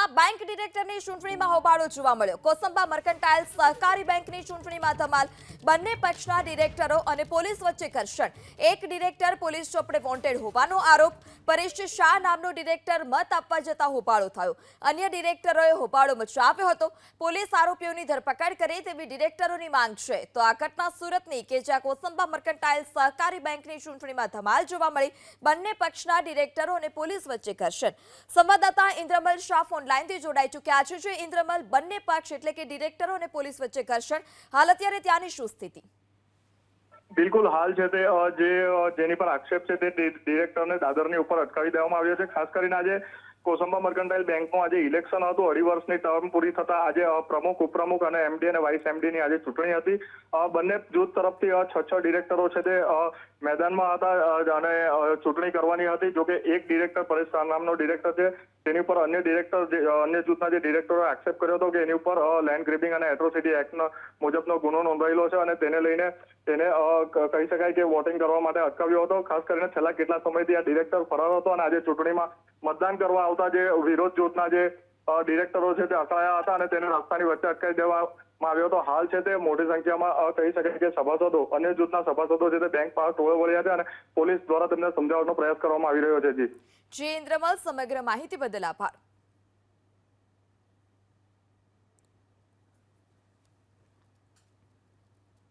સુરતમાં બેંક ડિરેક્ટરની ચૂંટણીમાં હોબાળો જોવા મળ્યો. કોસંબા મર્કન્ટાઇલ સહકારી બેંકની ચૂંટણીમાં ધમાલ. બંને પક્ષના ડિરેક્ટરો અને પોલીસ વચ્ચે ઘર્ષણ. એક ડિરેક્ટર પોલીસ ચોપડે વોન્ટેડ હોવાનો આરોપ. પરેશ શાહ નામનો ડિરેક્ટર મત આપવા જતા હોબાળો થયો. અન્ય ડિરેક્ટરોએ હોબાળો મચાવ્યો હતો. પોલીસ આરોપીઓની ધરપકડ કરે તેવી ડિરેક્ટરોની માંગ છે. તો આ ઘટના સુરતની કે જ્યાં કોસંબા મર્કન્ટાઇલ સહકારી બેંકની ચૂંટણીમાં ધમાલ જોવા મળી, બંને પક્ષના ડિરેક્ટરો અને પોલીસ વચ્ચે ઘર્ષણ. સંવાદદાતા ઇન્દ્રમલ શાહ ફોન લાઈનથી જોડાઈ ચૂક્યા છે. જે ઇન્દ્રમલ બંને પક્ષ એટલે કે ડિરેક્ટરો અને પોલીસ વચ્ચે ઘર્ષણ, હાલ અત્યારે ત્યાંની શું સ્થિતિ? બિલકુલ, હાલ છે તે જે જેની પર આક્ષેપ છે તે ડિરેક્ટરને દાદરની ઉપર અટકાવી દેવામાં આવ્યો છે. ખાસ કરીને આજે કોસંબા મર્કન્ટાઇલ બેંકનું આજે ઇલેક્શન હતું. અઢી વર્ષની ટર્મ પૂરી થતા આજે પ્રમુખ, ઉપપ્રમુખ અને એમડી અને વાઇસ એમડી ની આજે ચૂંટણી હતી. બંને જૂથ તરફથી છ છ ડિરેક્ટરો છે તે મેદાનમાં હતા અને ચૂંટણી કરવાની હતી. જોકે એક ડિરેક્ટર પરેશ નામનો ડિરેક્ટર છે. તેની ઉપર અન્ય ડિરેક્ટર અન્ય જૂથના જે ડિરેક્ટરો આક્ષેપ કર્યો હતો કે એની ઉપર લેન્ડ ગ્રેબિંગ અને એટ્રોસિટી એક્ટ મુજબનો ગુનો નોંધાયેલો છે અને તેને લઈને તેને કહી શકાય કે વોટિંગ કરવા માટે અટકાવ્યો હતો. ખાસ કરીને છેલ્લા કેટલા સમયથી આ ડિરેક્ટર ફરાર હતો અને આજે ચૂંટણીમાં મતદાન કરવા આવતા જે વિરોધ જૂથના જે ડિરેક્ટરો છે તે અકળાયા હતા અને તેને રસ્તાની વચ્ચે અટકાવી દેવામાં આવ્યો હતો. હાલ છે તે મોટી સંખ્યામાં કહી શકાય કે સભાસદો, અન્ય જૂથના સભાસદો છે તે બેંક પાસે ટોળે વળ્યા છે અને પોલીસ દ્વારા તેમને સમજાવવાનો પ્રયાસ કરવામાં આવી રહ્યો છે. જી. જી, ઇન્દ્રમલ, સમગ્ર માહિતી બદલ આભાર.